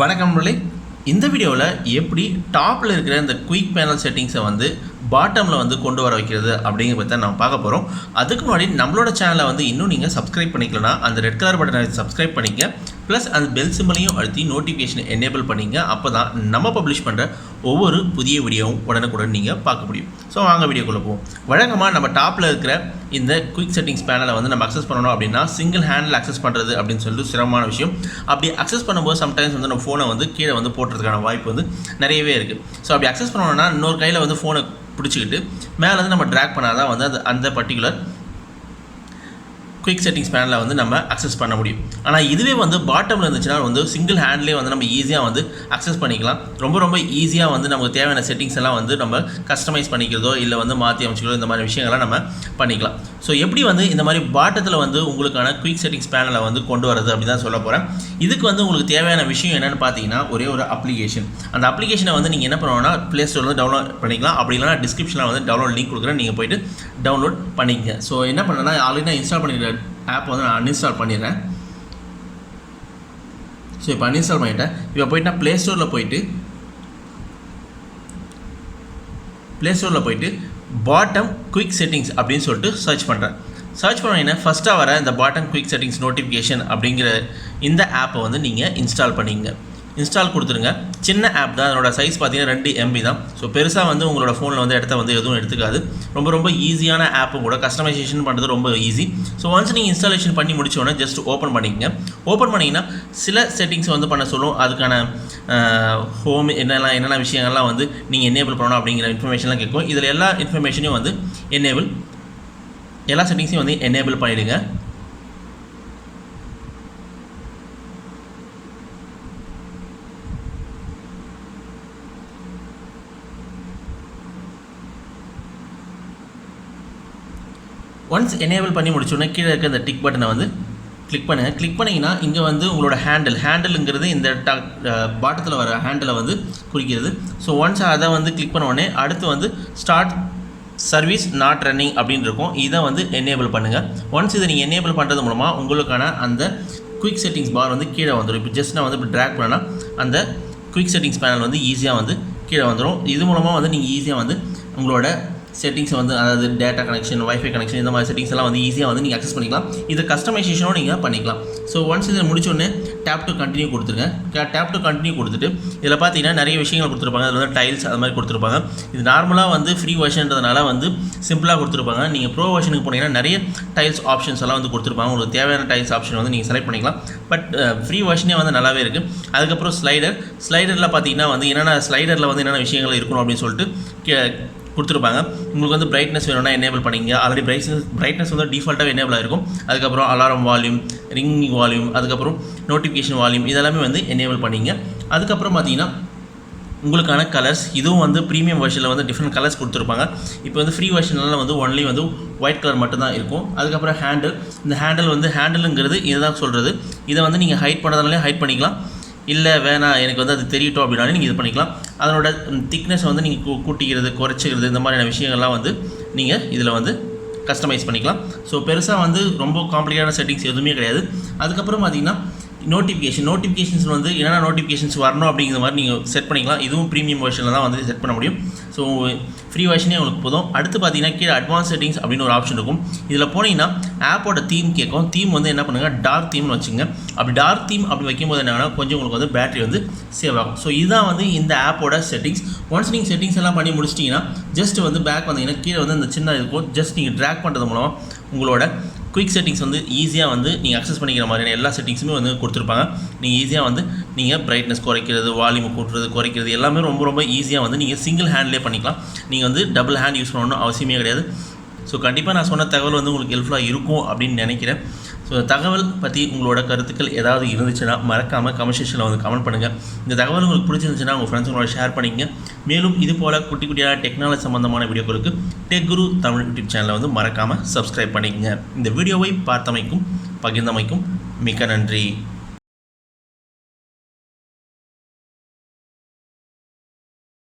வணக்கம் நண்பர்களே. இந்த வீடியோவில் எப்படி டாப்பில் இருக்கிற இந்த குயிக் பேனல் செட்டிங்ஸை வந்து பாட்டமில் வந்து கொண்டு வர வைக்கிறது அப்படிங்கிற பற்றி தான் நம்ம பார்க்க போகிறோம் அதுக்கு முன்னாடி நம்மளோட சேனலை வந்து இன்னும் நீங்கள் சப்ஸ்கிரைப் பண்ணிக்கலனா அந்த ரெட் கலர் பட்டனை சப்ஸ்கிரைப் பண்ணிக்க ப்ளஸ் அந்த பெல் சிம்பிளையும் அழுத்தி நோட்டிஃபிகேஷன் எனேபிள் பண்ணிங்க. அப்போ தான் நம்ம பப்ளிஷ் பண்ணுற ஒவ்வொரு புதிய வீடியோவும் உடனுக்குடன் நீங்கள் பார்க்க முடியும். ஸோ வாங்க வீடியோக்குள்ளே போவோம். வழக்கமாக நம்ம டாப்பில் இருக்கிற இந்த குயிக் செட்டிங்ஸ் பேனலை வந்து நம்ம அக்சஸ் பண்ணணும் அப்படின்னா சிங்கிள் ஹேண்டில் அக்சஸ் பண்ணுறது அப்படின்னு சொல்லிட்டு சிரமமான விஷயம். அப்படி அக்சஸ் பண்ணும்போது சம்டைம்ஸ் வந்து நம்ம ஃபோனை வந்து கீழே வந்து போட்டுறதுக்கான வாய்ப்பு வந்து நிறையவே இருக்குது ஸோ அப்படி அக்சஸ் பண்ணணும்னா இன்னொரு கையில் வந்து ஃபோனை பிடிச்சிக்கிட்டு மேலே வந்து நம்ம ட்ராக் பண்ணால் தான் வந்து அது அந்த பர்டிகுலர் குயிக் செட்டிங்ஸ் பேனலில் வந்து நம்ம அக்சஸ் பண்ண முடியும். ஆனால் இதுவே வந்து பாட்டமில் இருந்துச்சுன்னா வந்து சிங்கிள் ஹேண்ட்லேயே வந்து நம்ம ஈஸியாக வந்து அக்சஸ் பண்ணிக்கலாம். ரொம்ப ரொம்ப ஈஸியாக வந்து நமக்கு தேவையான செட்டிங்ஸ் எல்லாம் வந்து நம்ம கஸ்டமைஸ் பண்ணிக்கிறதோ இல்லை வந்து மாற்றி அமைச்சிக்கிறதோ இந்த மாதிரி விஷயங்கள்லாம் நம்ம பண்ணிக்கலாம். ஸோ எப்படி வந்து இந்த மாதிரி பாட்டத்தில் வந்து உங்களுக்கான குயிக் செட்டிங்ஸ் பேனலை வந்து கொண்டு வரது அப்படி தான் சொல்ல போகிறேன் இதுக்கு வந்து உங்களுக்கு தேவையான விஷயம் என்னென்னு பார்த்தீங்கன்னா ஒரே ஒரு அப்ளிகேஷன் அந்த அப்ளிகேஷனை வந்து நீங்கள் என்ன பண்ணணும்னா ப்ளே ஸ்டோரில் வந்து டவுன்லோட் பண்ணிக்கலாம். அப்படி இல்லைனா டிஸ்கிரிப்ஷனில் வந்து டவுன்லோட் லிங்க் கொடுக்குறேன். நீங்கள் போயிட்டு டவுன்லோட் பண்ணிக்கங்க. ஸோ என்ன பண்ணேன்னா ஆல்ரெடி நான் இன்ஸ்டால் பண்ணிக்கிற ஆப் வந்து நான் அன்இன்ஸ்டால் பண்ணிடுறேன். ஸோ இப்போ அன்இன்ஸ்டால் பண்ணிட்டேன். இப்போ போயிட்டு நான் ப்ளே ஸ்டோரில் போயிட்டு ப்ளே ஸ்டோரில் போயிட்டு பாட்டம் குயிக் செட்டிங்ஸ் அப்படின்னு சொல்லிட்டு சர்ச் பண்ணுறேன் சர்ச் பண்ணீங்கன்னா ஃபஸ்ட்டாக வர இந்த பாட்டம் குயிக் செட்டிங்ஸ் நோட்டிஃபிகேஷன் அப்படிங்கிற இந்த ஆப்பை வந்து நீங்கள் இன்ஸ்டால் பண்ணிங்க இன்ஸ்டால் கொடுத்துருங்க. சின்ன ஆப் தான் அதோட சைஸ் பார்த்தீங்கன்னா ரெண்டு எம்பி தான். ஸோ பெருசாக வந்து உங்களோட ஃபோனில் வந்து இடத்த வந்து எதுவும் எடுத்துக்காது. ரொம்ப ரொம்ப ஈஸியான ஆப்பும் கூட கஸ்டமைசேஷன் பண்ணுறது ரொம்ப ஈஸி ஸோ ஒன்ஸ் நீங்கள் இன்ஸ்டாலேஷன் பண்ணி முடிச்சோடனே ஜஸ்ட் ஓப்பன் பண்ணிக்கங்க. ஓப்பன் பண்ணிங்கன்னா சில செட்டிங்ஸ் வந்து பண்ண சொல்லும். அதுக்கான ஹோம் என்னெல்லாம் என்னென்ன விஷயங்கள்லாம் வந்து நீங்கள் என்னேபிள் பண்ணணும் அப்படிங்கிற இன்ஃபர்மேஷன்லாம் கேட்கும். இதில் எல்லா இன்ஃபர்மேஷனையும் வந்து எனேபிள் எல்லா செட்டிங்ஸையும் வந்து எனேபிள் பண்ணிவிடுங்க ஒன்ஸ் எனேபிள் பண்ணி முடிச்சோடனே கீழே இருக்க இந்த டிக் பட்டனை வந்து கிளிக் பண்ணுங்கள் கிளிக் பண்ணிங்கன்னா இங்கே வந்து உங்களோட ஹேண்டில் ஹேண்டிலுங்கிறது இந்த டா பாட்டத்தில் வர ஹேண்டிலை வந்து குறிக்கிறது. ஸோ ஒன்ஸ் அதை வந்து கிளிக் பண்ண உடனே அடுத்து வந்து ஸ்டார்ட் சர்வீஸ் நாட் ரன்னிங் அப்படின்னு இருக்கும். இதை வந்து எனேபிள் பண்ணுங்கள் ஒன்ஸ் இதை நீங்கள் எனேபிள் பண்ணுறது மூலமாக உங்களுக்கான அந்த குயிக் செட்டிங்ஸ் பார் வந்து கீழே வந்துடும் இப்போ ஜஸ்ட் நான் வந்து இப்போ ட்ராக் பண்ணேன்னா அந்த குயிக் செட்டிங்ஸ் பேனல் வந்து ஈஸியாக வந்து கீழே வந்துடும் இது மூலமாக வந்து நீங்கள் ஈஸியாக வந்து உங்களோட செட்டிங்ஸ் வந்து அதாவது டேட்டா கனெக்ஷன் ஒய்ஃபை கனெக்ஷன் இந்த மாதிரி செட்டிங்ஸ் எல்லாம் வந்து ஈஸியாக வந்து நீங்கள் அக்சஸ் பண்ணிக்கலாம். இது கஸ்டமைசேஷனும் நீங்கள் பண்ணிக்கலாம். ஸோ ஒன்ஸ் இதை முடிச்சோடனே டேப் டு கண்டினியூ கொடுத்துருங்க. டேப் டு கண்டினியூ கொடுத்துட்டு இதில் பார்த்தீங்கன்னா நிறைய விஷயங்கள் கொடுத்துருப்பாங்க. அதில் வந்து டைல்ஸ் அது மாதிரி கொடுத்துருப்பாங்க. இது நார்மலாக வந்து ஃப்ரீ வெர்ஷன்றதுனால வந்து சிம்பிளாக கொடுத்துருப்பாங்க. நீங்கள் ப்ரோ வெர்ஷனுக்கு போனீங்கன்னா நிறைய டைல்ஸ் ஆப்ஷன்ஸ் எல்லாம் வந்து கொடுத்துருப்பாங்க. உங்களுக்கு தேவையான டைல்ஸ் ஆப்ஷன் வந்து நீங்கள் செலக்ட் பண்ணிக்கலாம். பட் ஃப்ரீ வெர்ஷனே வந்து நல்லாவே இருக்குது அதுக்கப்புறம் ஸ்லைடர் ஸ்லைடரில் பார்த்தீங்கன்னா வந்து என்னென்ன ஸ்லைடரில் வந்து என்னென்ன விஷயங்கள் இருக்கணும் அப்படின்னு சொல்லிட்டு கே கொடுத்துருப்பாங்க. உங்களுக்கு வந்து பிரைட்னஸ் வேணும்னா எனேபிள் பண்ணிங்க ஆல்ரெடி பிரைட்னஸ் பிரைட்னஸ் வந்து டிஃபால்ட்டாக எனேபிள் ஆகிருக்கும் அதுக்கப்புறம் அலாரம் வால்யூம் ரிங் வால்யூம் அதுக்கப்புறம் நோட்டிஃபிகேஷன் வால்யூம் இதெல்லாமே வந்து எனேபிள் பண்ணிங்க அதுக்கப்புறம் பார்த்தீங்கன்னா உங்களுக்கான கலர்ஸ் இதுவும் வந்து ப்ரீமியம் வெர்ஷனில் வந்து டிஃப்ரெண்ட் கலர்ஸ் கொடுத்துருப்பாங்க. இப்போ வந்து ஃப்ரீ வெர்ஷன்லாம் வந்து ஒன்லி வந்து ஒயிட் கலர் மட்டும்தான் இருக்கும். அதுக்கப்புறம் ஹேண்டில் இந்த ஹேண்டில் வந்து ஹேண்டிலுங்கிறது இதுதான் சொல்கிறது இதை வந்து நீங்கள் ஹைட் பண்ணதுனாலே ஹைட் பண்ணிக்கலாம். இல்லை வேணாம் எனக்கு வந்து அது தெரியட்டும் அப்படின்னாலும் நீங்கள் இது பண்ணிக்கலாம். அதனோட திக்னஸ் வந்து நீங்கள் கூட்டிக்கிறது குறைச்சிக்கிறது இந்த மாதிரியான விஷயங்கள்லாம் வந்து நீங்கள் இதில் வந்து கஸ்டமைஸ் பண்ணிக்கலாம். ஸோ பெருசாக வந்து ரொம்ப காம்ப்ளிகேட்டான செட்டிங்ஸ் எதுவுமே கிடையாது. அதுக்கப்புறம் பார்த்திங்கன்னா நோட்டிஃபிகேஷன் நோட்டிஃபிகேஷன்ஸ் வந்து என்னென்ன நோட்டிஃபிகேஷன்ஸ் வரணும் அப்படிங்கிற மாதிரி நீங்கள் செட் பண்ணிக்கலாம். இதுவும் ப்ரீமியம் வெர்ஷனில் தான் வந்து செட் பண்ண முடியும். ஸோ ஃப்ரீ வெர்ஷனே உங்களுக்கு போதும். அடுத்து பார்த்தீங்கன்னா கீழே அட்வான்ஸ் செட்டிங்ஸ் அப்படின்னு ஒரு ஆப்ஷன் இருக்கும். இதில் போனீங்கன்னா ஆப்போட தீம் கேட்கும். தீம் வந்து என்ன பண்ணுங்கள் டார்க் தீம்னு வச்சுங்க அப்படி டார்க் தீம் அப்படி வைக்கும்போது என்னன்னா கொஞ்சம் உங்களுக்கு வந்து பேட்டரி வந்து சேவ் ஆகும். ஸோ இதுதான் வந்து இந்த ஆப்போட செட்டிங்ஸ் ஒன்ஸ் நீங்கள் செட்டிங்ஸ் எல்லாம் பண்ணி முடிச்சிட்டிங்கன்னா ஜஸ்ட் வந்து பேக் வந்தீங்கன்னா கீழே வந்து இந்த சின்ன இருக்கும். ஜஸ்ட் நீங்கள் ட்ராக் பண்ணுறது மூலமாக உங்களோட குயிக் செட்டிங்ஸ் வந்து ஈஸியாக வந்து நீங்கள் அக்சஸ் பண்ணிக்கிற மாதிரியான எல்லா செட்டிங்ஸுமே வந்து கொடுத்துருப்பாங்க. நீங்கள் ஈஸியாக வந்து நீங்கள் பிரைட்னஸ் குறைக்கிறது வால்யூம் கூட்டுறது குறைக்கிறது எல்லாமே ரொம்ப ரொம்ப ஈஸியாக வந்து நீங்கள் சிங்கிள் ஹேண்ட்லேயே பண்ணிக்கலாம். நீங்கள் வந்து டபுள் ஹேண்ட் யூஸ் பண்ணணும்னு அவசியமே கிடையாது. ஸோ கண்டிப்பாக நான் சொன்ன தகவல் வந்து உங்களுக்கு ஹெல்ப்ஃபுல்லாக இருக்கும் அப்படின்னு நினைக்கிறேன். ஸோ தகவல் பற்றி உங்களோட கருத்துக்கள் ஏதாவது இருந்துச்சுன்னா மறக்காமல் கமெண்ட் செக்ஷனில் வந்து கமெண்ட் பண்ணுங்கள் இந்த தகவல் உங்களுக்கு பிடிச்சிருந்துச்சுன்னா உங்கள் ஃப்ரெண்ட்ஸுங்களோட ஷேர் பண்ணிக்கங்க. மேலும் இது போல் குட்டி குட்டியான டெக்னாலஜி சம்மந்தமான வீடியோக்களுக்கு டெக் குரு தமிழ் யூடியூப் சேனலை வந்து மறக்காமல் சப்ஸ்கிரைப் பண்ணிக்கங்க. இந்த வீடியோவை பார்த்தமைக்கும் பகிர்ந்தமைக்கும் மிக்க நன்றி.